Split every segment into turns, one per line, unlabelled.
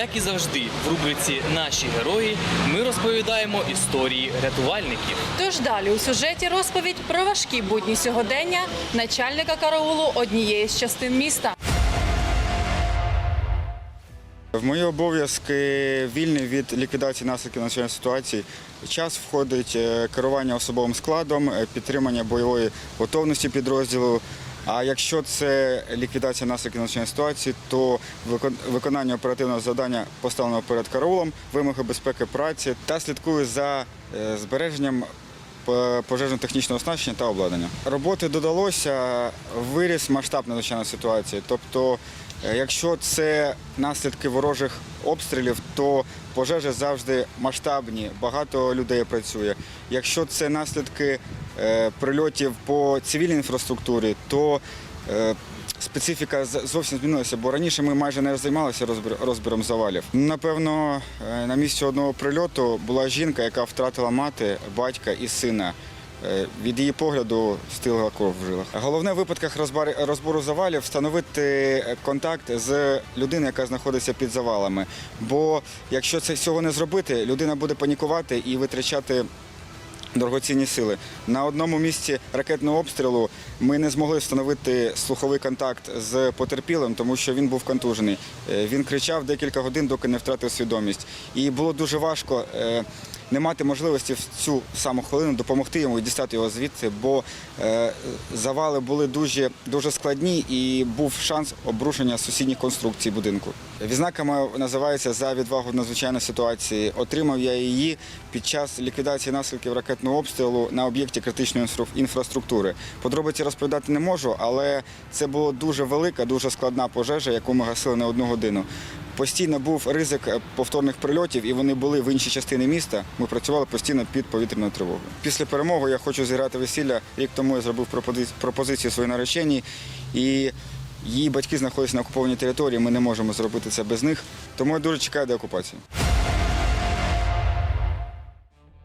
Як і завжди, в рубриці Наші герої ми розповідаємо історії рятувальників.
Тож далі у сюжеті розповідь про важкі будні сьогодення начальника караулу однієї з частин міста.
В мої обов'язки вільний від ліквідації наслідків надзвичайної ситуації. Час входить е, керування особовим складом, е, підтримання бойової готовності підрозділу. А якщо це ліквідація наслідків надзвичайної ситуації, то виконання оперативного завдання поставленого перед караулом, вимоги безпеки праці та слідкую за е, збереженням пожежно-технічного оснащення та обладнання. Роботи додалося, виріс масштаб надзвичайної ситуації. Тобто, е, якщо це наслідки ворожих обстрілів, то пожежі завжди масштабні, багато людей працює. Якщо це наслідки е, прильотів по цивільній інфраструктурі, то е, Специфіка зовсім змінилася, бо раніше ми майже не займалися розбір- розбіром завалів. Напевно, е, на місці одного прильоту була жінка, яка втратила мати, батька і сина. Е, Від її погляду стигла кров в жилах. Головне в випадках розбору завалів встановити е, контакт з людиною, яка знаходиться під завалами. Бо якщо це цього не зробити, людина буде панікувати і витрачати дорогоцінні сили. На одному місці ракетного обстрілу ми не змогли встановити слуховий контакт з потерпілим, тому що він був контужений. Е, Він кричав декілька годин, доки не втратив свідомість. І було дуже важко е, не мати можливості в цю саму хвилину допомогти йому і дістати його звідси, бо е, завали були дуже, дуже складні і був шанс обрушення сусідніх конструкцій будинку. Відзнака моя називається за відвагу в надзвичайній ситуації. Отримав я її під час ліквідації наслідків ракетного обстрілу на об'єкті критичної інфра- інфраструктури. Подробиці розповідати не можу, але це була дуже велика, дуже складна пожежа, яку ми гасили не одну годину. Постійно був ризик е, повторних прильотів, і вони були в іншій частині міста. Ми працювали постійно під повітряною тривогою. Після перемоги я хочу зіграти весілля. Рік тому я зробив пропозицію своїй нареченій, і її батьки знаходяться на окупованій території. Ми не можемо зробити це без них. Тому я дуже чекаю до окупації.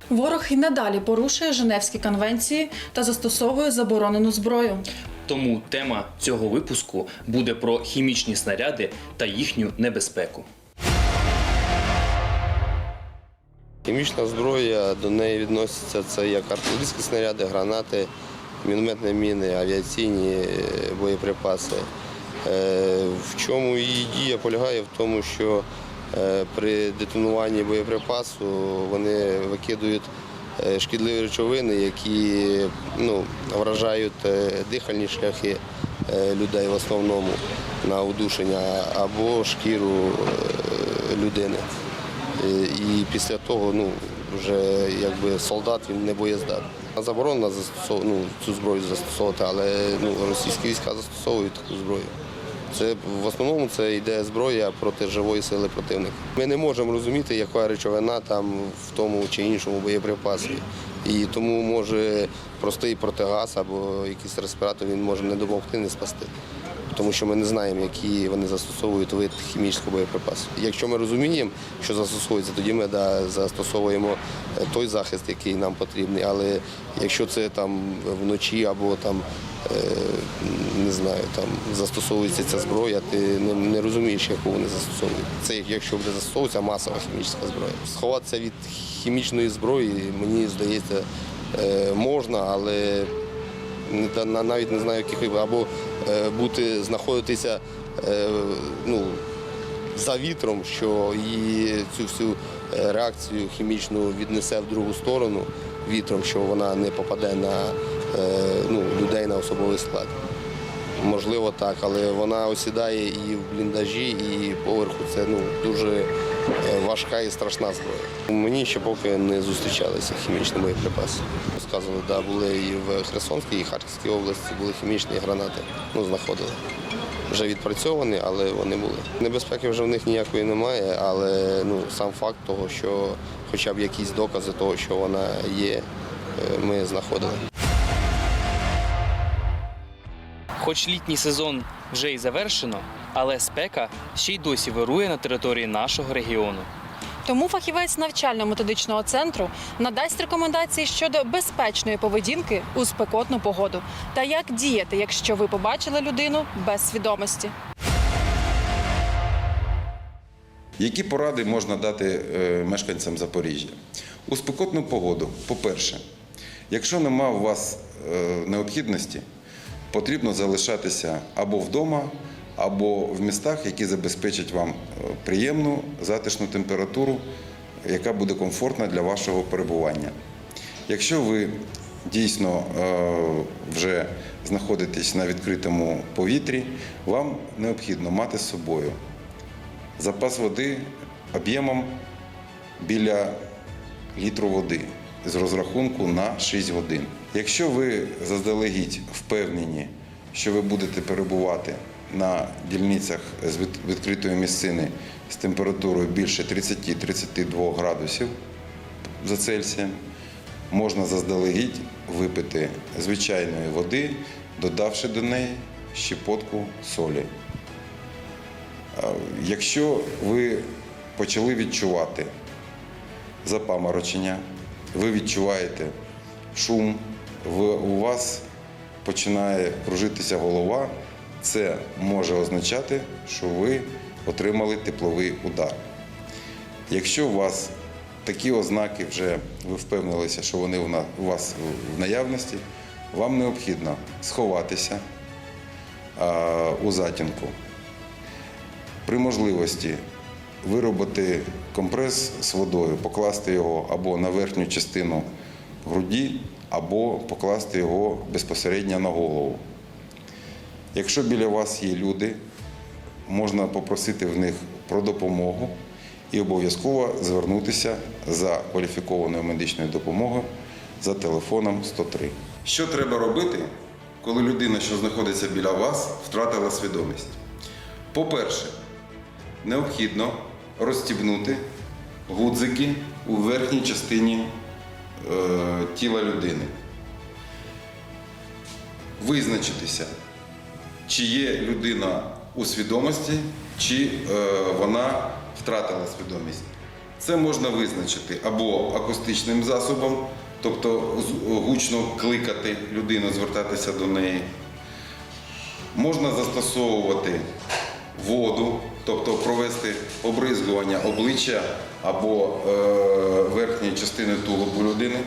Ворог і надалі порушує Женевські конвенції та застосовує заборонену зброю.
Тому тема цього випуску буде про хімічні снаряди та їхню небезпеку.
Хімічна зброя до неї відноситься це як артилерійські снаряди, гранати, мінометні міни, авіаційні е, боєприпаси. Е, В чому її дія полягає? В тому, що е, при детонуванні боєприпасу вони викидують шкідливі речовини, які ну, вражають е, дихальні шляхи е, людей в основному на удушення або шкіру е, людини. Е, І після того ну, вже якби солдат він не боєздатний. Заборонено ну, цю зброю застосовувати, але ну, російські війська застосовують таку зброю. Це в основному це йде зброя проти живої сили противника. Ми не можемо розуміти, яка речовина там в тому чи іншому боєприпасі. І тому може простий протигаз або якийсь респіратор він може не допомогти, не спасти. Тому що ми не знаємо, які вони застосовують вид хімічного боєприпасу. Якщо ми розуміємо, що застосовується, тоді ми да, застосовуємо е, той захист, який нам потрібний. Але якщо це там вночі або там не знаю, там застосовується ця зброя, ти не, не розумієш, яку вони застосовують. Це якщо буде застосовуватися масова хімічна зброя. Сховатися від хімічної зброї, мені здається, е, можна, але навіть не знаю, яких або е, бути, знаходитися е, ну, за вітром, що її цю всю е, реакцію хімічну віднесе в другу сторону вітром, що вона не попаде на е, ну, людей на особовий склад. Можливо, так, але вона осідає і в бліндажі, і поверху це ну, дуже е, важка і страшна зброя. Мені ще поки не зустрічалися хімічні боєприпаси. Сказано, да, були і в Херсонській, і Харківській області були хімічні гранати. Ну, знаходили. Вже відпрацьовані, але вони були. Небезпеки вже в них ніякої немає, але ну, сам факт того, що хоча б якісь докази того, що вона є, е, ми знаходили.
Хоч літній сезон вже й завершено, але спека ще й досі вирує на території нашого регіону.
Тому фахівець навчально-методичного центру надасть рекомендації щодо безпечної поведінки у спекотну погоду та як діяти, якщо ви побачили людину без свідомості.
Які поради можна дати е, мешканцям Запоріжжя? У спекотну погоду, по-перше, якщо нема у вас е, необхідності, потрібно залишатися або вдома, або в містах, які забезпечать вам е, приємну затишну температуру, яка буде комфортна для вашого перебування. Якщо ви дійсно е, вже знаходитесь на відкритому повітрі, вам необхідно мати з собою запас води об'ємом біля літру води з розрахунку на 6 годин. Якщо ви заздалегідь впевнені, що ви будете перебувати на дільницях з відкритої місцини з температурою більше 30-32 градусів за Цельсієм, можна заздалегідь випити звичайної води, додавши до неї щепотку солі. Якщо ви почали відчувати запаморочення, ви відчуваєте шум, у вас починає кружитися голова, це може означати, що ви отримали тепловий удар. Якщо у вас такі ознаки вже ви впевнилися, що вони у вас в наявності, вам необхідно сховатися у затінку. При можливості виробити компрес з водою, покласти його або на верхню частину груді, або покласти його безпосередньо на голову. Якщо біля вас є люди, можна попросити в них про допомогу і обов'язково звернутися за кваліфікованою медичною допомогою за телефоном 103. Що треба робити, коли людина, що знаходиться біля вас, втратила свідомість? По-перше, необхідно розстібнути гудзики у верхній частині тіла людини. Визначитися, чи є людина у свідомості, чи е, вона втратила свідомість. Це можна визначити або акустичним засобом, тобто гучно кликати людину, звертатися до неї. Можна застосовувати воду, тобто провести обризгування обличчя або е, верхньої частини тулубу людини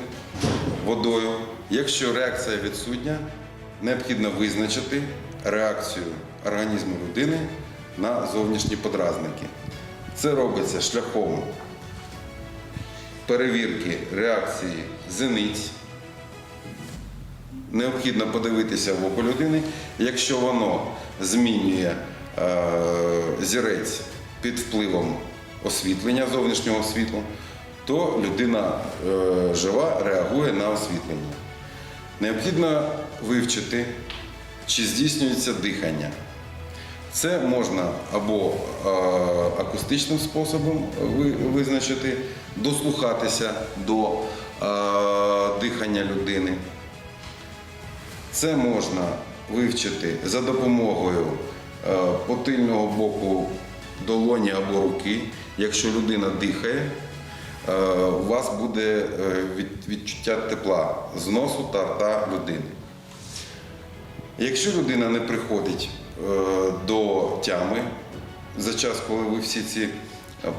водою. Якщо реакція відсутня, необхідно визначити реакцію організму людини на зовнішні подразники. Це робиться шляхом перевірки реакції зениць, необхідно подивитися в око людини. Якщо воно змінює е, зірець під впливом освітлення, зовнішнього світла, то людина е, жива реагує на освітлення. Необхідно вивчити, чи здійснюється дихання. Це можна або е, акустичним способом ви- визначити, дослухатися до е, дихання людини. Це можна вивчити за допомогою потильного боку долоні або руки. Якщо людина дихає, е, у вас буде е, відчуття тепла з носу та рта людини. Якщо людина не приходить е, до тями за час, коли ви всі ці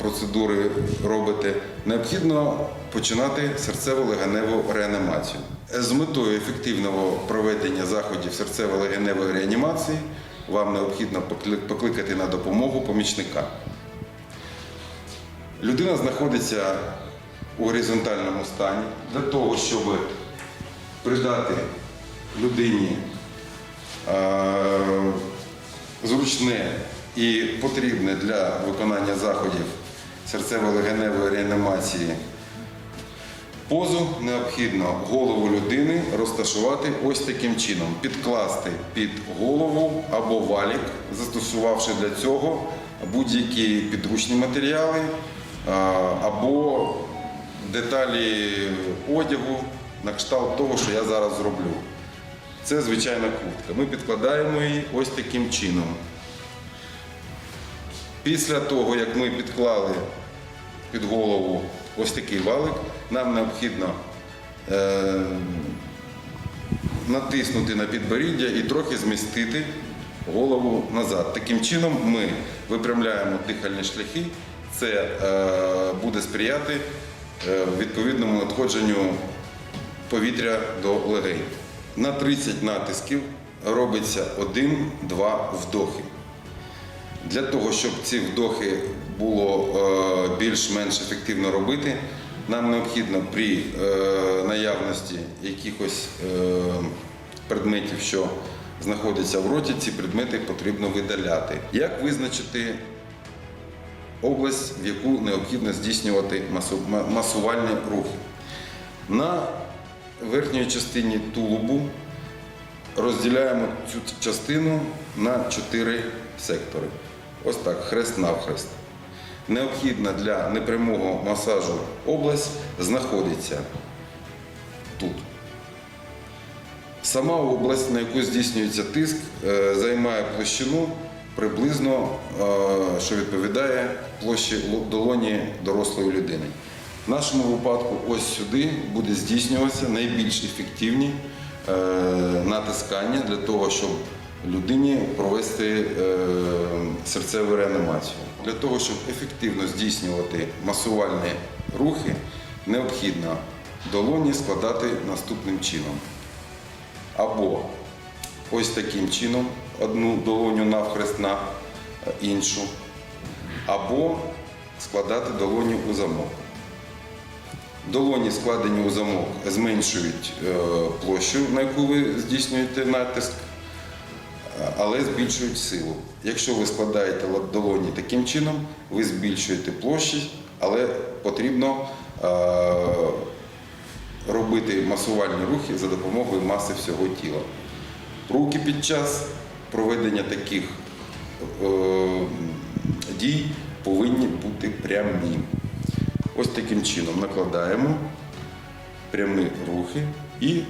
процедури робите, необхідно починати серцево-легеневу реанімацію. З метою ефективного проведення заходів серцево-легеневої реанімації вам необхідно покликати на допомогу помічника. Людина знаходиться у горизонтальному стані для того, щоб придати людині е, зручне і потрібне для виконання заходів серцево-легеневої реанімації позу необхідно голову людини розташувати ось таким чином: підкласти під голову або валік, застосувавши для цього будь-які підручні матеріали або деталі одягу на кшталт того, що я зараз зроблю. Це звичайна куртка. Ми підкладаємо її ось таким чином. Після того, як ми підклали під голову ось такий валик, нам необхідно е, натиснути на підборіддя і трохи змістити голову назад. Таким чином ми випрямляємо дихальні шляхи. Це е, буде сприяти е, відповідному надходженню повітря до легень. На 30 натисків робиться 1-2 вдохи. Для того, щоб ці вдохи було е, більш-менш ефективно робити, нам необхідно при наявності якихось предметів, що знаходяться в роті, ці предмети потрібно видаляти. Як визначити область, в яку необхідно здійснювати масу- масувальні рухи? На верхній частині тулубу розділяємо цю частину на чотири сектори. Ось так, хрест навхрест. Необхідна для непрямого масажу область знаходиться тут. Сама область, на яку здійснюється тиск, е, займає площину приблизно, е, що відповідає площі долоні дорослої людини. В нашому випадку ось сюди буде здійснюватися найбільш ефективні е, натискання для того, щоб людині провести е, серцеву реанімацію. Для того, щоб ефективно здійснювати масувальні рухи, необхідно долоні складати наступним чином або ось таким чином одну долоню навхрест на е, іншу, або складати долоні у замок. Долоні, складені у замок, зменшують е, площу, на яку ви здійснюєте натиск, е, але збільшують силу. Якщо ви складаєте долоні таким чином, ви збільшуєте площі, але потрібно робити масувальні рухи за допомогою маси всього тіла. Руки під час проведення таких е, дій повинні бути прямі. Ось таким чином накладаємо прямі рухи і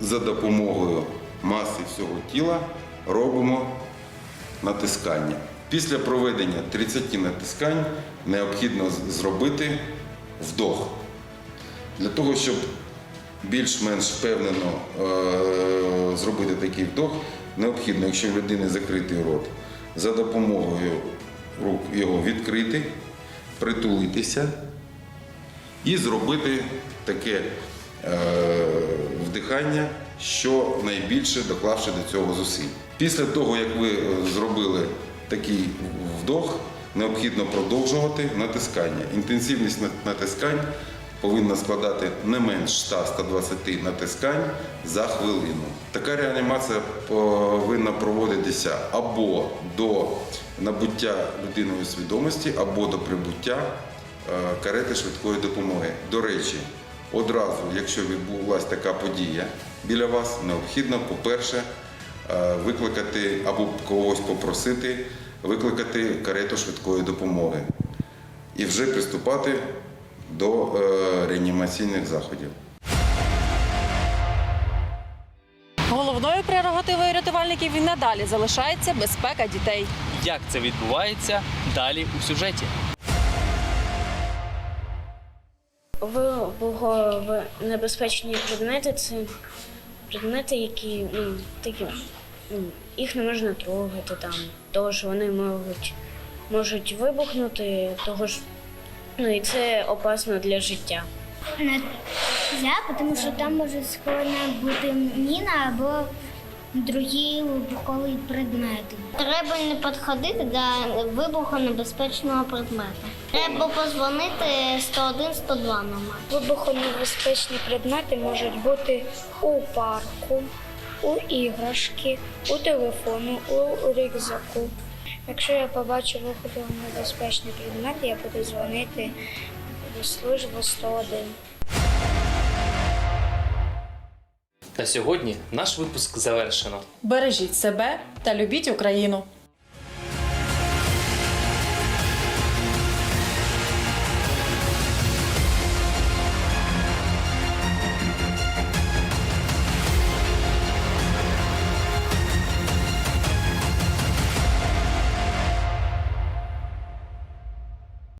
за допомогою маси всього тіла робимо натискання. Після проведення 30 натискань необхідно зробити вдох. Для того, щоб більш-менш впевнено е, зробити такий вдох, необхідно, якщо в людини закритий рот, за допомогою рук його відкрити, притулитися і зробити таке е, вдихання, що найбільше доклавши до цього зусиль. Після того, як ви е, зробили такий вдох, необхідно продовжувати натискання. Інтенсивність натискань повинна складати не менш 100-120 натискань за хвилину. Така реанімація повинна проводитися або до набуття людиною свідомості, або до прибуття е, карети швидкої допомоги. До речі, одразу, якщо відбулася така подія біля вас, необхідно, по-перше, е, викликати або когось попросити викликати карету швидкої допомоги і вже приступати до е, реанімаційних заходів.
Головною прерогативою рятувальників і надалі залишається безпека дітей.
Як це відбувається далі у сюжеті?
Вибухонебезпечні предмети це предмети, які ну, такі, ну, їх не можна трогати там, тому що вони можуть, можуть вибухнути, того ж, ну і це опасно для життя.
Нельзя, тому що там може схована бути міна або другі вибухові предмети. Треба не підходити до вибухонебезпечного предмету. Треба позвонити 101-102 номер.
Вибухонебезпечні предмети можуть бути у парку, у іграшки, у телефону, у рюкзаку. Якщо я побачу вибухонебезпечний предмет, я буду дзвонити до службу 101.
На сьогодні наш випуск завершено.
Бережіть себе та любіть Україну.